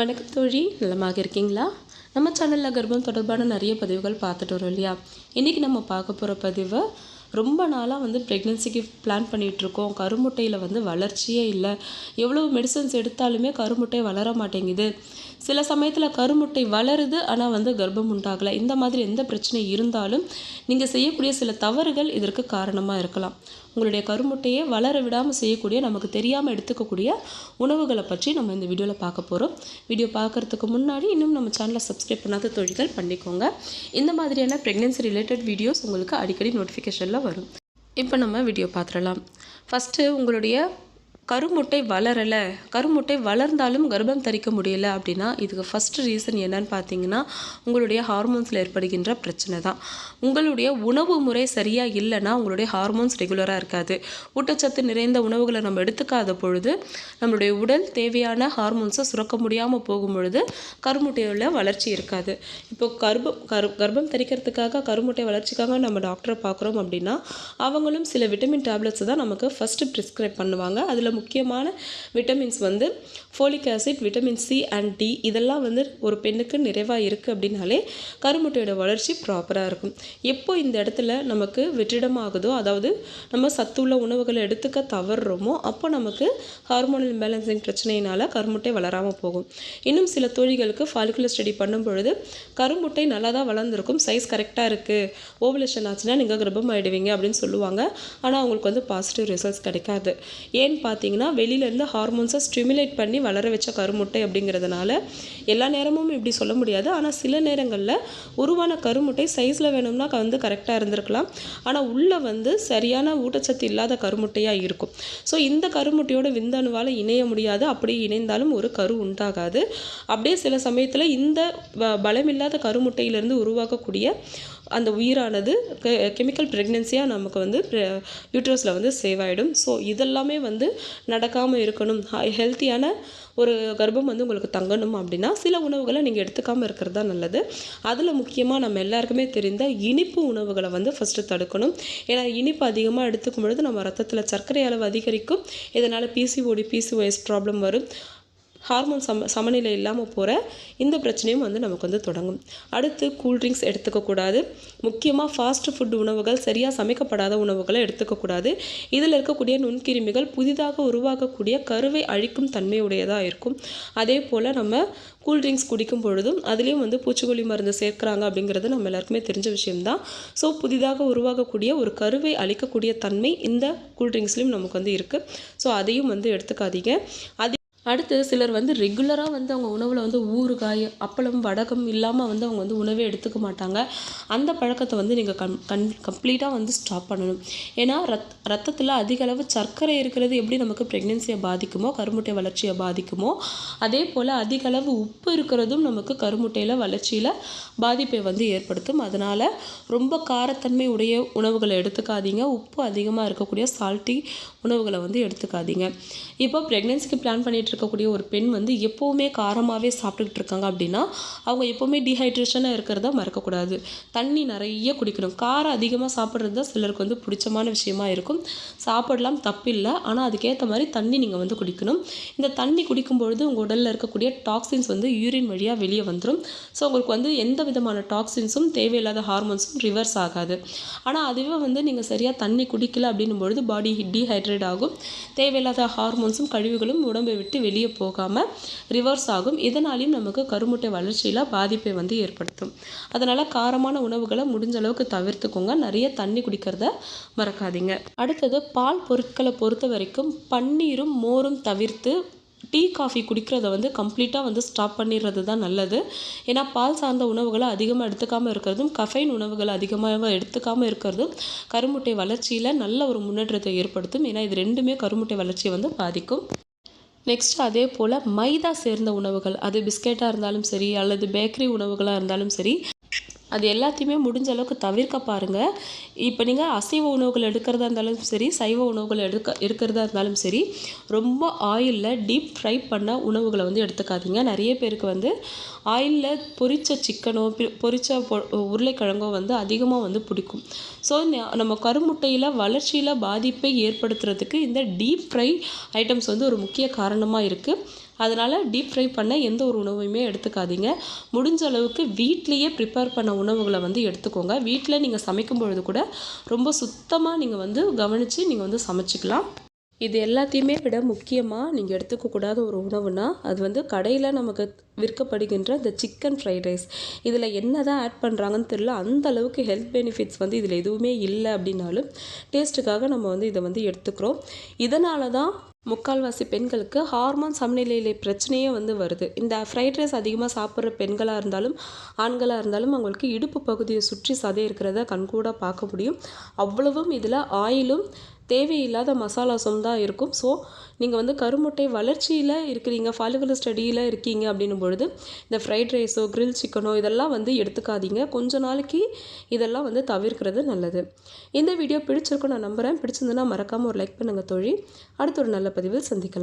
வணக்கம் தோழி. நலமாக இருக்கீங்களா? நம்ம சேனலில் கர்ப்பம் தொடர்பான நிறைய பதிவுகள் பார்த்துட்டு வரோம் இல்லையா? இன்றைக்கி நம்ம பார்க்க போகிற பதிவு ரொம்ப நாளாக வந்து ப்ரெக்னென்சிக்கு பிளான் பண்ணிகிட்ருக்கோம் கருமுட்டையில் வந்து வளர்ச்சியே இல்லை. எவ்வளோ மெடிசன்ஸ் எடுத்தாலுமே கருமுட்டை வளர மாட்டேங்குது. சில சமயத்தில் கருமுட்டை வளருது ஆனால் வந்து கர்ப்பம் உண்டாகலை. இந்த மாதிரி எந்த பிரச்சனை இருந்தாலும் நீங்கள் செய்யக்கூடிய சில தவறுகள் இதற்கு காரணமாக இருக்கலாம். உங்களுடைய கருமுட்டையை வளர விடாமல் செய்யக்கூடிய நமக்கு தெரியாமல் எடுத்துக்கக்கூடிய உணவுகளை பற்றி நம்ம இந்த வீடியோவில் பார்க்க போகிறோம் வீடியோ பார்க்குறதுக்கு முன்னாடி இன்னும் நம்ம சேனலை சப்ஸ்கிரைப் பண்ணாத தொழில்கள் பண்ணிக்கோங்க. இந்த மாதிரியான ப்ரெக்னென்சி ரிலேட்டட் வீடியோஸ் உங்களுக்கு அடிக்கடி நோட்டிஃபிகேஷனில் வரும். இப்போ நம்ம வீடியோ பார்த்துடலாம். ஃபஸ்ட்டு உங்களுடைய கருமுட்டை வளரலை. கருமுட்டை வளர்ந்தாலும் கர்ப்பம் தரிக்க முடியல அப்படின்னா இதுக்கு ஃபஸ்ட்டு ரீசன் என்னன்னு பார்த்தீங்கன்னா உங்களுடைய ஹார்மோன்ஸில் ஏற்படுகின்ற பிரச்சனை தான். உங்களுடைய உணவு முறை சரியாக இல்லைன்னா உங்களுடைய ஹார்மோன்ஸ் ரெகுலராக இருக்காது. ஊட்டச்சத்து நிறைந்த உணவுகளை நம்ம எடுத்துக்காத பொழுது நம்மளுடைய உடல் தேவையான ஹார்மோன்ஸை சுரக்க முடியாமல் போகும் பொழுது கருமுட்டையில் வளர்ச்சி இருக்காது. இப்போ கர்ப்பம் கரு கர்ப்பம் தரிக்கிறதுக்காக கருமுட்டை வளர்ச்சிக்காக நம்ம டாக்டரை பார்க்குறோம் அப்படின்னா அவங்களும் சில விட்டமின் டேப்லெட்ஸ் தான் நமக்கு ஃபஸ்ட்டு ப்ரிஸ்கிரைப் பண்ணுவாங்க. அதில் முக்கியமான விட்டமின்ஸ் வந்து folic acid vitamin C and D இதெல்லாம் வந்து ஒரு பெண்ணுக்கு நிறைவாக இருக்குது அப்படின்னாலே கருமுட்டையோட வளர்ச்சி ப்ராப்பராக இருக்கும். எப்போ இந்த இடத்துல நமக்கு வெற்றிடமாகுதோ அதாவது நம்ம சத்துள்ள உணவுகளை எடுத்துக்க தவறுறோமோ அப்போ நமக்கு ஹார்மோனல் இம்பேலன்சிங் பிரச்சனையினால் கருமுட்டை வளராமல் போகும். இன்னும் சில தோழிகளுக்கு ஃபாலிகுலர் ஸ்டடி பண்ணும் பொழுது கருமுட்டை நல்லா தான் வளர்ந்துருக்கும் சைஸ் கரெக்டாக இருக்குது ஓவலேஷன் ஆச்சுன்னா நீங்கள் கர்ப்பம் ஆகிடுவீங்க அப்படின்னு சொல்லுவாங்க. ஆனால் அவங்களுக்கு வந்து பாசிட்டிவ் ரிசல்ட்ஸ் கிடைக்காது. ஏன்னு பார்த்தீங்கன்னா வெளியிலேருந்து ஹார்மோன்ஸை ஸ்டிமுலேட் பண்ணி வளர வச்ச கருமுட்டை அப்படிங்கிறதுனால எல்லா நேரமும் இப்படி சொல்ல முடியாது. ஆனால் சில நேரங்களில் உருவான கருமுட்டை சைஸில் வேணும்னா வந்து கரெக்டாக இருந்திருக்கலாம். ஆனால் உள்ளே வந்து சரியான ஊட்டச்சத்து இல்லாத கருமுட்டையாக இருக்கும். ஸோ இந்த கருமுட்டையோட விந்தணுவால் இணைய முடியாது. அப்படி இணைந்தாலும் ஒரு கரு உண்டாகாது. அப்படியே சில சமயத்தில் இந்த பலமில்லாத கருமுட்டையிலிருந்து உருவாக்கக்கூடிய அந்த உயிரானது கெ கெமிக்கல் ப்ரெக்னென்சியாக நமக்கு வந்து யூட்ரஸில் வந்து சேவ் ஆகிடும் ஸோ இதெல்லாமே வந்து நடக்காமல் இருக்கணும். ஹெல்த்தியான ஒரு கர்ப்பம் வந்து உங்களுக்கு தங்கணும் அப்படின்னா சில உணவுகளை நீங்கள் எடுத்துக்காமல் இருக்கிறது தான் நல்லது. அதில் முக்கியமாக நம்ம எல்லாருக்குமே தெரிந்த இனிப்பு உணவுகளை வந்து ஃபஸ்ட்டு தடுக்கணும். ஏன்னா இனிப்பு அதிகமாக எடுத்துக்கும் பொழுது நம்ம ரத்தத்தில் சர்க்கரை அளவு அதிகரிக்கும். இதனால் பிசிஓடி பிசிஓஎஸ் ப்ராப்ளம் வரும். ஹார்மோன் சம சமநிலை இல்லாமல் போகிற இந்த பிரச்சனையும் வந்து நமக்கு வந்து தொடங்கும். அடுத்து கூல்ட்ரிங்க்ஸ் எடுத்துக்கக்கூடாது முக்கியமாக ஃபாஸ்ட் ஃபுட் உணவுகள் சரியாக சமைக்கப்படாத உணவுகளை எடுத்துக்கக்கூடாது இதில் இருக்கக்கூடிய நுண்கிருமிகள் புதிதாக உருவாக்கக்கூடிய கருவை அழிக்கும் தன்மையுடையதாக இருக்கும். அதே போல் நம்ம கூல்ட்ரிங்க்ஸ் குடிக்கும் பொழுதும் அதுலேயும் வந்து பூச்சிக்கொல்லி மருந்து சேர்க்குறாங்க அப்படிங்கிறது நம்ம எல்லாருக்குமே தெரிஞ்ச விஷயம்தான். ஸோ புதிதாக உருவாகக்கூடிய ஒரு கருவை அழிக்கக்கூடிய தன்மை இந்த கூல்ட்ரிங்க்ஸ்லேயும் நமக்கு வந்து இருக்குது ஸோ அதையும் வந்து எடுத்துக்காதீங்க. அது அடுத்து சிலர் வந்து ரெகுலராக வந்து அவங்க உணவில் வந்து ஊறுகாய் அப்பளம் வடகம் இல்லாமல் வந்து அவங்க வந்து உணவே எடுத்துக்க மாட்டாங்க. அந்த பழக்கத்தை வந்து நீங்கள் கண் கண் கம்ப்ளீட்டாக வந்து ஸ்டாப் பண்ணணும். ஏன்னா ரத் ரத்தத்தில் அதிக அளவு சர்க்கரை இருக்கிறது எப்படி நமக்கு ப்ரெக்னென்சியை பாதிக்குமோ கருமுட்டை வளர்ச்சியை பாதிக்குமோ அதே போல் அதிக அளவு உப்பு இருக்கிறதும் நமக்கு கருமுட்டையில் வளர்ச்சியில் பாதிப்பை வந்து ஏற்படுத்தும். அதனால் ரொம்ப காரத்தன்மை உடைய உணவுகளை எடுத்துக்காதீங்க. உப்பு அதிகமாக இருக்கக்கூடிய சால்ட்டி உணவுகளை வந்து எடுத்துக்காதீங்க. இப்போ ப்ரெக்னென்சிக்கு பிளான் பண்ணிட்டு இருக்கக்கூடிய ஒரு பெண் வந்து எப்போவுமே காரமாகவே சாப்பிட்டுக்கிட்டு இருக்காங்க அப்படின்னா அவங்க எப்போவுமே டீஹைட்ரேஷனாக இருக்கிறத மறக்கக்கூடாது. தண்ணி நிறைய குடிக்கணும். காரம் அதிகமாக சாப்பிட்றது தான் சிலருக்கு வந்து பிடிச்சமான விஷயமா இருக்கும். சாப்பிடலாம் தப்பில்லை. ஆனால் அதுக்கேற்ற மாதிரி தண்ணி நீங்கள் வந்து குடிக்கணும். இந்த தண்ணி குடிக்கும் பொழுது உங்கள் உடலில் இருக்கக்கூடிய டாக்ஸின்ஸ் வந்து யூரின் வழியாக வெளியே வந்துடும் ஸோ உங்களுக்கு வந்து எந்த விதமான டாக்ஸின்ஸும் தேவையில்லாத ஹார்மோன்ஸும் ரிவர்ஸ் ஆகாது. ஆனால் அதுவே வந்து நீங்கள் சரியாக தண்ணி குடிக்கல அப்படின்னும் பொழுது பாடி டீஹைட்ரேட் ஆகும். தேவையில்லாத ஹார்மோன்ஸும் கழிவுகளும் உடம்பை விட்டு வெளியே போகாமல் ரிவர்ஸ் ஆகும். இதனாலையும் நமக்கு கருமுட்டை வளர்ச்சியில் பாதிப்பை வந்து ஏற்படுத்தும். அதனால் காரமான உணவுகளை முடிஞ்ச அளவுக்கு தவிர்த்துக்கோங்க. நிறைய தண்ணி குடிக்கிறத மறக்காதீங்க. அடுத்தது பால் பொருட்களை பொறுத்த வரைக்கும் பன்னீரும் மோரும் தவிர்த்து டீ காஃபி குடிக்கிறத வந்து கம்ப்ளீட்டாக வந்து ஸ்டாப் பண்ணிடுறது தான் நல்லது. ஏன்னா பால் சார்ந்த உணவுகளை அதிகமாக எடுத்துக்காமல் இருக்கிறதும் கஃபைன் உணவுகளை அதிகமாக எடுத்துக்காமல் இருக்கிறதும் கருமுட்டை வளர்ச்சியில் நல்ல ஒரு முன்னேற்றத்தை ஏற்படுத்தும். ஏன்னா இது ரெண்டுமே கருமுட்டை வளர்ச்சியை வந்து பாதிக்கும். நெக்ஸ்ட் அதே போல் மைதா சேர்ந்த உணவுகள் அது பிஸ்கெட்டாக இருந்தாலும் சரி அல்லது பேக்கரி உணவுகளாக இருந்தாலும் சரி அது எல்லாத்தையுமே முடிஞ்ச அளவுக்கு தவிர்க்க பாருங்கள் இப்போ நீங்கள் அசைவ உணவுகள் எடுக்கிறதா இருந்தாலும் சரி சைவ உணவுகள் எடுக்க எடுக்கிறதா இருந்தாலும் சரி ரொம்ப ஆயிலில் டீப் ஃப்ரை பண்ண உணவுகளை வந்து எடுத்துக்காதீங்க. நிறைய பேருக்கு வந்து ஆயிலில் பொரித்த சிக்கனோ பொரித்த பொ- உருளைக்கிழங்கோ வந்து அதிகமாக வந்து பிடிக்கும். ஸோ நம்ம கருமுட்டையில் வளர்ச்சியில் பாதிப்பை ஏற்படுத்துறதுக்கு இந்த டீப் ஃப்ரை ஐட்டம்ஸ் வந்து ஒரு முக்கிய காரணமாக இருக்குது அதனால் டீப் ஃப்ரை பண்ண எந்த ஒரு உணவையுமே எடுத்துக்காதீங்க. முடிஞ்ச அளவுக்கு வீட்லேயே ப்ரிப்பேர் பண்ண உணவுகளை வந்து எடுத்துக்கோங்க. வீட்டில் நீங்கள் சமைக்கும் பொழுது கூட ரொம்ப சுத்தமாக நீங்கள் வந்து கவனித்து நீங்கள் வந்து சமைச்சிக்கலாம். இது எல்லாத்தையுமே விட முக்கியமாக நீங்கள் எடுத்துக்கக்கூடாத ஒரு உணவுனா அது வந்து கடையில் நமக்கு விற்கப்படுகின்ற இந்த சிக்கன் ஃப்ரைட் ரைஸ் இதில் என்ன தான் ஆட் பண்ணுறாங்கன்னு தெரியல. அந்த அளவுக்கு ஹெல்த் பெனிஃபிட்ஸ் வந்து இதில் எதுவுமே இல்லை அப்படின்னாலும் டேஸ்ட்டுக்காக நம்ம வந்து இதை வந்து எடுத்துக்கிறோம். இதனால தான் முக்கால்வாசி பெண்களுக்கு ஹார்மோன் சமநிலையில் பிரச்சனையே வந்து வருது. இந்த ஃப்ரைட் ரைஸ் அதிகமாக சாப்பிட்ற பெண்களாக இருந்தாலும் ஆண்களாக இருந்தாலும் அவங்களுக்கு இடுப்பு பகுதியை சுற்றி சதை இருக்கிறத கண்கூட பார்க்க முடியும். அவ்வளவும் இதில் ஆயிலும் தேவையில்லாத மசாலாஸும் தான் இருக்கும். ஸோ நீங்கள் வந்து கருமுட்டை வளர்ச்சியில் இருக்கிறீங்க ஃபாலிகுலர் ஸ்டடியில் இருக்கீங்க அப்படின்னும் பொழுது இந்த ஃப்ரைட் ரைஸோ கிரில் சிக்கனோ இதெல்லாம் வந்து எடுத்துக்காதீங்க. கொஞ்ச நாளைக்கு இதெல்லாம் வந்து தவிர்க்கிறது நல்லது. இந்த வீடியோ பிடிச்சிருக்கும் நான் நம்புகிறேன் பிடிச்சிருந்துன்னா மறக்காமல் ஒரு லைக் பண்ணுங்கள் தோழி. அடுத்த ஒரு நல்ல பதிவில் சந்திக்கலாம்.